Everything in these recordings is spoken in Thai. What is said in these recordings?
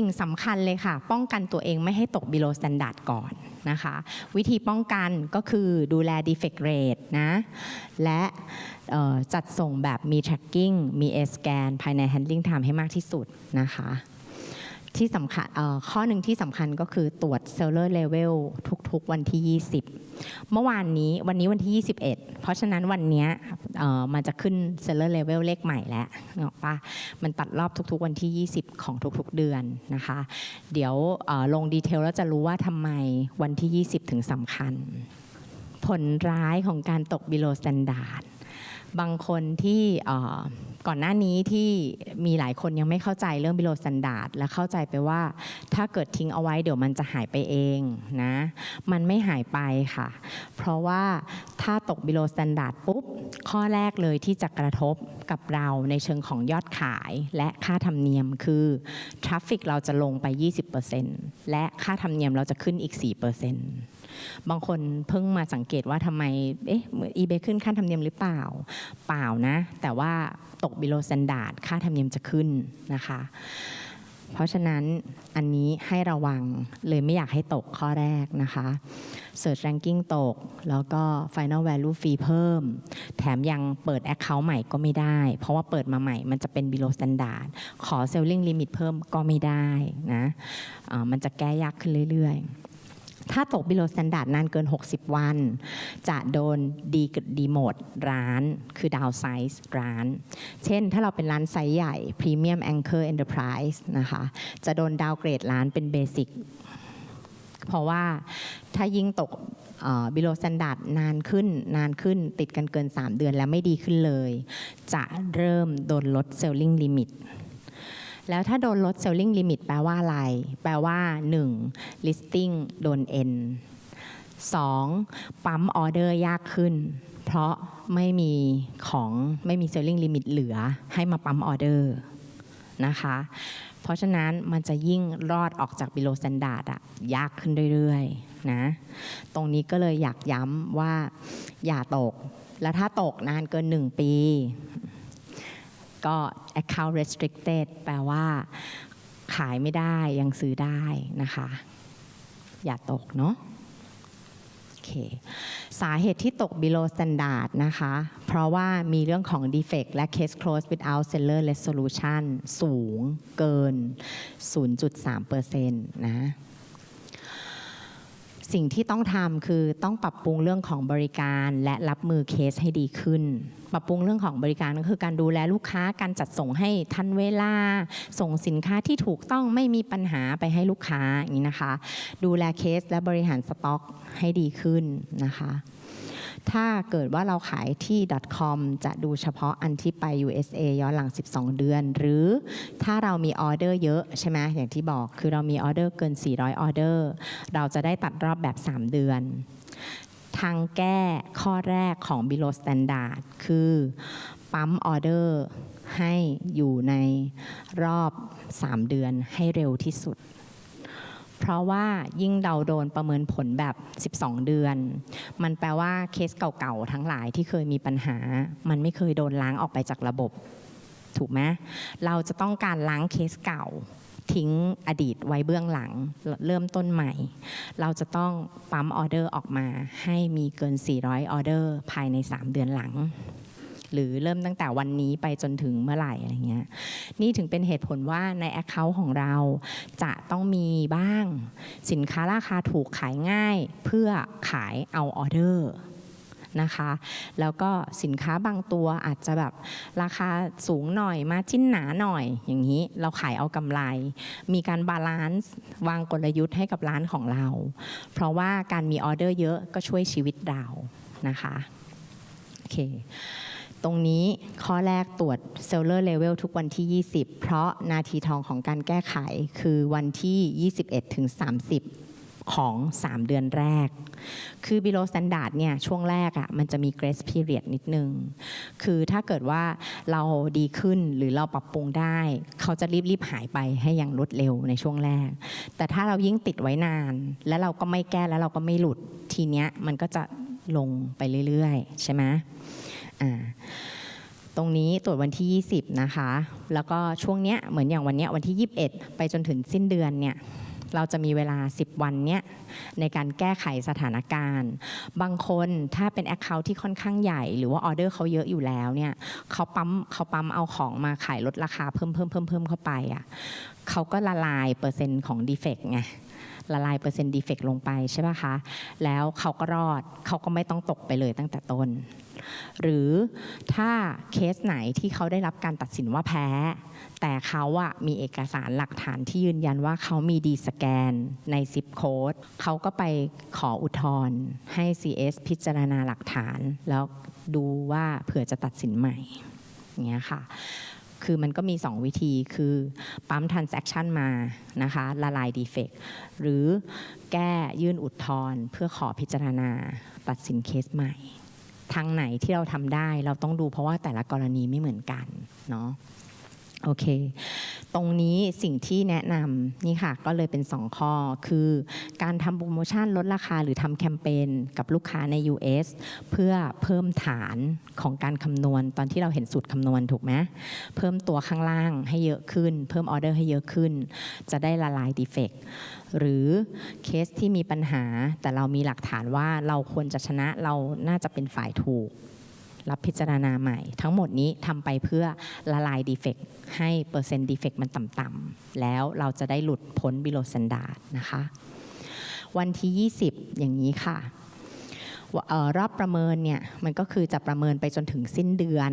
สิ่งสำคัญเลยค่ะ ป้องกันตัวเองไม่ให้ตก below standard ก่อนนะคะ วิธีป้องกันก็คือดูแล defect rate นะ และจัดส่งแบบมี tracking มี A scan ภายใน handling time ให้มากที่สุดนะคะ ที่สำคัญข้อหนึ่งที่สำคัญก็คือตรวจ seller level ทุกๆวันที่ 20 เมื่อวานนี้วันนี้วันที่ 21 เพราะฉะนั้นวันนี้มันจะขึ้น seller level เลขใหม่แล้วนึกออกปะมันตัดรอบทุกๆวันที่ 20 ของทุกๆเดือนนะคะ เดี๋ยวลงดีเทลแล้วจะรู้ว่าทำไมวันที่ 20 ถึงสำคัญ ผลร้ายของการตก below standard บางคนที่ ก่อนหน้านี้ที่มีหลายคนยังไม่เข้าใจเรื่องบิโลสันดาดและเข้าใจไปว่าถ้าเกิดทิ้งเอาไว้เดี๋ยวมันจะหายไปเองนะมันไม่หายไปค่ะ เพราะว่าถ้าตกบิโลสันดาดปุ๊บ ข้อแรกเลยที่จะกระทบ กับเราในเชิงของยอดขายและค่าธรรมเนียมคือทราฟฟิกเราจะลงไป 20%และค่าธรรมเนียมเราจะขึ้นอีก 4%บางคนเพิ่งมาสังเกตว่าทำไมเอ๊ะอีเบขึ้นค่าธรรมเนียมหรือเปล่า เปล่านะ แต่ว่าตก below standard ค่าธรรมเนียมจะขึ้นนะคะเพราะฉะนั้นอันนี้ให้ระวังเลยไม่อยากให้ตกข้อแรกนะคะ Search Ranking ตก แล้วก็ Final Value Fee เพิ่ม แถมยังเปิด Account ใหม่ก็ไม่ได้ เพราะว่าเปิดมาใหม่มันจะเป็น below standard ขอ Selling Limit เพิ่มก็ไม่ได้นะอ่ามันจะแก้ยากขึ้นเรื่อยๆถ้าตก below standard นานเกิน 60 วัน จะโดนดีดีโหมดร้าน คือ down size ร้าน เช่นถ้าเราเป็นร้านไซส์ใหญ่ Premium Anchor Enterprise นะคะ จะโดนดาวเกรดร้านเป็น Basic เพราะว่าถ้ายิ่งตกเอ่อ below standard นานขึ้นนานขึ้นติดกันเกิน 3 เดือนแล้วไม่ดีขึ้นเลย จะเริ่มโดนลด selling limit แล้วถ้าโดนลด selling limit แปลว่าอะไร แปลว่า 1. listing โดน end 2. ปั๊มออเดอร์ยากขึ้น เพราะไม่มีของไม่มี selling limit เหลือให้มาปั๊มออเดอร์นะคะ เพราะฉะนั้นมันจะยิ่งรอดออกจาก below standard อะยากขึ้นเรื่อยๆนะตรงนี้ก็เลยอยากย้ำว่าอย่าตก แล้วถ้าตกนานเกิน 1 ปี ก็ account restricted แปลว่า ขายไม่ได้ยังซื้อได้นะคะ อย่าตกเนาะ เคสาเหตุที่ตก below standard นะคะ เพราะว่ามีเรื่องของ defect และ case close without seller resolution สูงเกิน 0.3%นะ สิ่งที่ต้องทำคือต้องปรับปรุงเรื่องของบริการและรับมือเคสให้ดีขึ้น ปรับปรุงเรื่องของบริการก็คือการดูแลลูกค้าการจัดส่งให้ทันเวลา ส่งสินค้าที่ถูกต้องไม่มีปัญหาไปให้ลูกค้าอย่างนี้นะคะ ดูแลเคสและบริหารสต็อกให้ดีขึ้นนะคะ ถ้าเกิดว่าเราขายที่ .com จะดูเฉพาะอันที่ไป USA ย้อนหลัง 12 เดือน หรือถ้าเรามีออเดอร์เยอะใช่ไหมอย่างที่บอกคือเรามีออเดอร์เกิน 400 ออเดอร์ เราจะได้ตัดรอบแบบ 3 เดือนทางแก้ข้อแรกของ below standard คือปั๊มออเดอร์ให้อยู่ในรอบ 3 เดือนให้เร็วที่สุด เพราะว่ายิ่งเราโดนประเมินผลแบบ 12 เดือน มันแปลว่าเคสเก่าๆ ทั้งหลายที่เคยมีปัญหา มันไม่เคยโดนล้างออกไปจากระบบ ถูกไหมเราจะต้องการล้างเคสเก่าทิ้งอดีตไว้เบื้องหลังเริ่มต้นใหม่ เราจะต้องปั๊มออเดอร์ออกมาให้มีเกิน 400 ออเดอร์ภายใน 3 เดือนหลัง หรือเริ่มตั้งแต่วันนี้ไปจนถึงเมื่อไหร่อะไรเงี้ยนี่ถึงเป็นเหตุผลว่าใน Account ของเราจะต้องมีบ้างสินค้าราคาถูกขายง่าย เพื่อขายเอาออเดอร์นะคะแล้วก็สินค้าบางตัวอาจจะแบบราคาสูงหน่อยมาจิ้นหนาหน่อยอย่างนี้เราขายเอากำไร มีการบาลานซ์วางกลยุทธ์ให้กับร้านของเรา เพราะว่าการมีออเดอร์เยอะก็ช่วยชีวิตเรานะคะโอเค ตรงนี้ข้อแรกตรวจ Seller Level ทุกวันที่ 20 เพราะนาทีทองของการแก้ไขคือวันที่ 21 ถึง 30 ของ 3 เดือนแรก คือ below standard เนี่ยช่วงแรกอะ่ะมันจะมี grace period นิดนึง คือถ้าเกิดว่าเราดีขึ้นหรือเราปรับปรุงได้ เขาจะรีบๆหายไปให้อย่างรวดเร็วในช่วงแรก แต่ถ้าเรายิ่งติดไว้นาน แล้วเราก็ไม่แก้แล้วเราก็ไม่หลุดทีเนี้ยมันก็จะลงไปเรื่อยๆ ใช่ไหม อ่าตรงนี้ตรวจวันที่ 20 นะคะ แล้วก็ช่วงเนี้ยเหมือนอย่างวันเนี้ยวันที่ 21 ไปจนถึงสิ้นเดือนเนี่ยเราจะมีเวลา 10 วันเนี้ยในการแก้ไขสถานการณ์ บางคนถ้าเป็น Account ที่ค่อนข้างใหญ่ หรือว่าออเดอร์เขาเยอะอยู่แล้วเนี่ยเขาปั๊มเขาปั๊มเอาของมาขายลดราคาเพิ่มเพิ่มเพิ่มเพิ่มเข้าไปอะเขาก็ละลายเปอร์เซ็นต์ของดีเฟกไง ละลายเปอร์เซ็นต์ดีเฟกลงไปใช่ป่ะคะ แล้วเขาก็รอดเขาก็ไม่ต้องตกไปเลยตั้งแต่ต้น หรือถ้าเคสไหนที่เขาได้รับการตัดสินว่าแพ้ แต่เขาอะมีเอกสารหลักฐานที่ยืนยันว่าเขามีดีสแกนในซิปโค้ดเขาก็ไปขออุทธรณ์ให้ CS พิจารณาหลักฐาน แล้วดูว่าเผื่อจะตัดสินใหม่เงี้ยค่ะ คือมันก็มี 2 วิธีคือปั๊ม transaction มานะคะละลาย defect หรือแก้ยื่นอุทธรณ์เพื่อขอพิจารณาตัดสินเคสใหม่ ทางไหนที่เราทำได้เราต้องดูเพราะว่าแต่ละกรณีไม่เหมือนกันเนาะโอเค ตรงนี้สิ่งที่แนะนำนี่ค่ะ ก็เลยเป็น 2 ข้อ คือการทำโปรโมชั่นลดราคาหรือทำแคมเปญกับลูกค้าใน US เพื่อเพิ่มฐานของการคำนวณตอนที่เราเห็นสูตรคำนวณถูกไหมเพิ่มตัวข้างล่างให้เยอะขึ้น เพิ่มออเดอร์ให้เยอะขึ้น จะได้ละลายดีเฟกหรือเคสที่มีปัญหาแต่เรามีหลักฐานว่าเราควรจะชนะเราน่าจะเป็นฝ่ายถูก รับพิจารณาใหม่ ทั้งหมดนี้ทำไปเพื่อละลายดีเฟกให้เปอร์เซ็นต์ดีเฟกมันต่ำๆแล้วเราจะได้หลุดพ้นบิโลสแตนดาดนะคะ วันที่ 20 อย่างนี้ค่ะรอบประเมินเนี่ยมันก็คือจะประเมินไปจนถึงสิ้นเดือน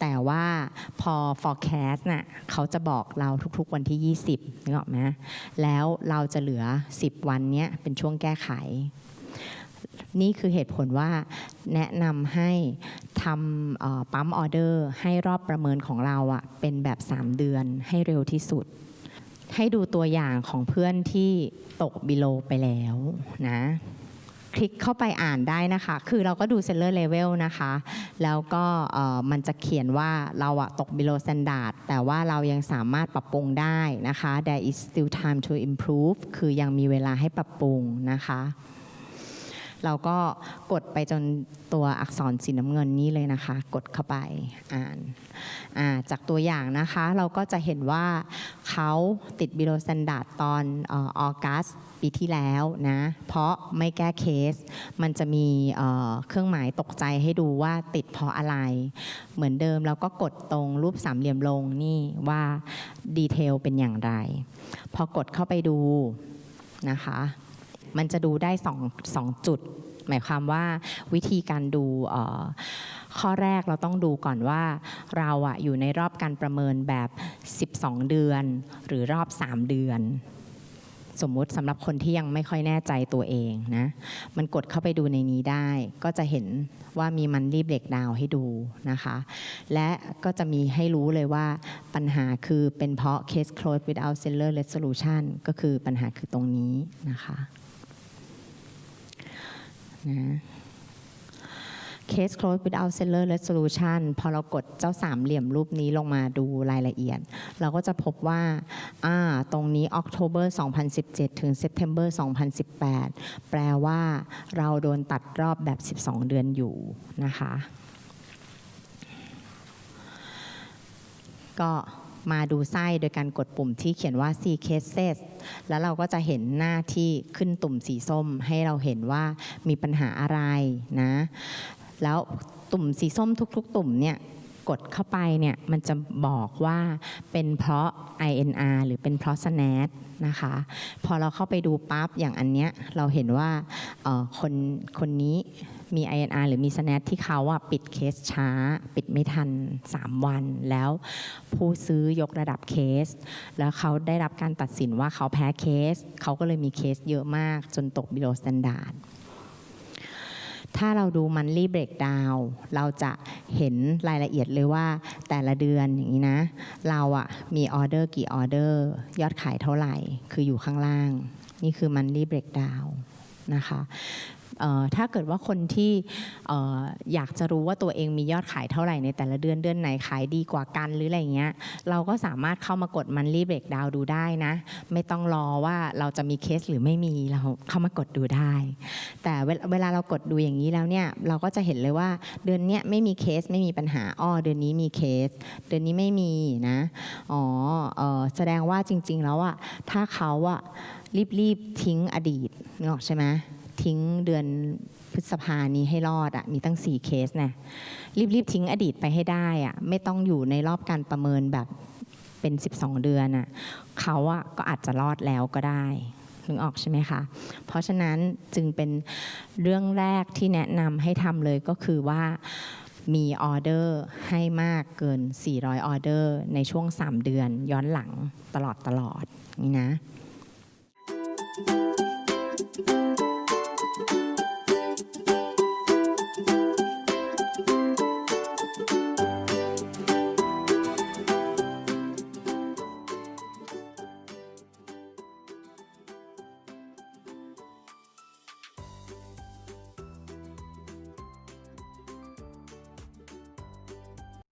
แต่ว่าพอ forecast น่ะเขาจะบอกเราทุกๆวันที่ 20นึกออกไหมแล้วเราจะเหลือ 10 วันเนี้ยเป็นช่วงแก้ไข นี่คือเหตุผลว่าแนะนำให้ ทำปั๊มออเดอร์ให้รอบประเมินของเราอะเป็นแบบ 3 เดือนให้เร็วที่สุด ให้ดูตัวอย่างของเพื่อนที่ตกบิโลไปแล้วนะคลิกเข้าไปอ่านได้นะคะ คือเราก็ดูเซลเลอร์เลเวลนะคะ แล้วก็มันจะเขียนว่าเราอะตก below standard แต่ว่าเรายังสามารถปรับปรุงได้นะคะ there is still time to improve คือยังมีเวลาให้ปรับปรุงนะคะ เราก็กดไปจนตัวอักษรสีน้ำเงินนี้เลยนะคะ กดเข้าไปอ่านาจากตัวอย่างนะคะเราก็จะเห็นว่าเขาติด below standard ตอนออกัสปีที่แล้วนะเพราะไม่แก้เคส มันจะมีเครื่องหมายตกใจให้ดูว่าติดเพราะอะไร เหมือนเดิมเราก็กดตรงรูปสามเหลี่ยมลงนี่ว่าดีเทลเป็นอย่างไร พอกดเข้าไปดูนะคะ มันจะดูได้สองสองจุด หมายความว่าวิธีการดูข้อแรกเราต้องดูก่อนว่าเราอะอยู่ในรอบการประเมินแบบ 12 เดือน หรือรอบ 3 เดือน สมมุติสำหรับคนที่ยังไม่ค่อยแน่ใจตัวเองนะมันกดเข้าไปดูในนี้ได้ ก็จะเห็นว่ามีมันรีบเล็กดาวให้ดูนะคะ และก็จะมีให้รู้เลยว่าปัญหาคือเป็นเพราะ case closed without seller resolution ก็คือปัญหาคือตรงนี้นะคะ นะ case closed without seller resolution พอเรากดเจ้าสามเหลี่ยมรูปนี้ลงมาดูรายละเอียด เราก็จะพบว่าอ่าตรงนี้ October 2017 ถึง September 2018 แปลว่าเราโดนตัดรอบแบบ 12 เดือนอยู่นะคะ ก็ มาดูไส้โดยการกดปุ่มที่เขียนว่า see cases แล้วเราก็จะเห็นหน้าที่ขึ้นตุ่มสีส้ม ให้เราเห็นว่ามีปัญหาอะไรนะ แล้วตุ่มสีส้มทุก ๆ ตุ่มเนี่ยกดเข้าไปเนี่ยมันจะบอกว่าเป็นเพราะ INR หรือเป็นเพราะ SNAT นะคะ พอเราเข้าไปดูปั๊บอย่างอันเนี้ยเราเห็นว่าออคนคนนี้ มี INR หรือมี SNAT ที่เขาอะปิดเคสช้า ปิดไม่ทัน 3 วัน แล้วผู้ซื้อยกระดับเคส แล้วเขาได้รับการตัดสินว่าเขาแพ้เคส เขาก็เลยมีเคสเยอะมากจนตก below standard ถ้าเราดูมันรีเบรกดาวเราจะเห็นรายละเอียดเลยว่าแต่ละเดือนอย่างนี้นะ เราอะมีออเดอร์กี่ออเดอร์ ยอดขายเท่าไหร่ คืออยู่ข้างล่าง นี่คือมันรีเบรกดาวนะคะ ถ้าเกิดว่าคนที่ออยากจะรู้ว่าตัวเองมียอดขายเท่าไหร่ในแต่ละเดือนเดือนไหนขายดีกว่ากันหรืออะไรเงี้ยเราก็สามารถเข้ามากดมันรีเบรกดาวดูได้นะ ไม่ต้องรอว่าเราจะมีเคสหรือไม่มีเราเข้ามากดดูได้ แต่เวลาเรากดดูอย่างนี้แล้วเนี่ยเราก็จะเห็นเลยว่าเดือนเนี้ยไม่มีเคสไม่มีปัญหาอ้อเดือนนี้มีเคส เดือนนี้ไม่มีนะอ๋อเออแสดงว่าจริง ๆ แล้วอะถ้าเขาอะรีบๆทิ้งอดีตนึกออกใช่ไหม ทิ้งเดือนพฤษภานี้ให้รอดอะมีตั้ง 4 เคสนะรีบๆทิ้งอดีตไปให้ได้อะไม่ต้องอยู่ในรอบการประเมินแบบเป็น 12 เดือนอะเขาอะก็อาจจะรอดแล้วก็ได้นึกออกใช่ไหมคะ เพราะฉะนั้นจึงเป็นเรื่องแรกที่แนะนำให้ทำเลยก็คือว่ามีออเดอร์ให้มากเกิน 400 ออเดอร์ ในช่วง 3 เดือนย้อนหลังตลอดตลอดนี่นะ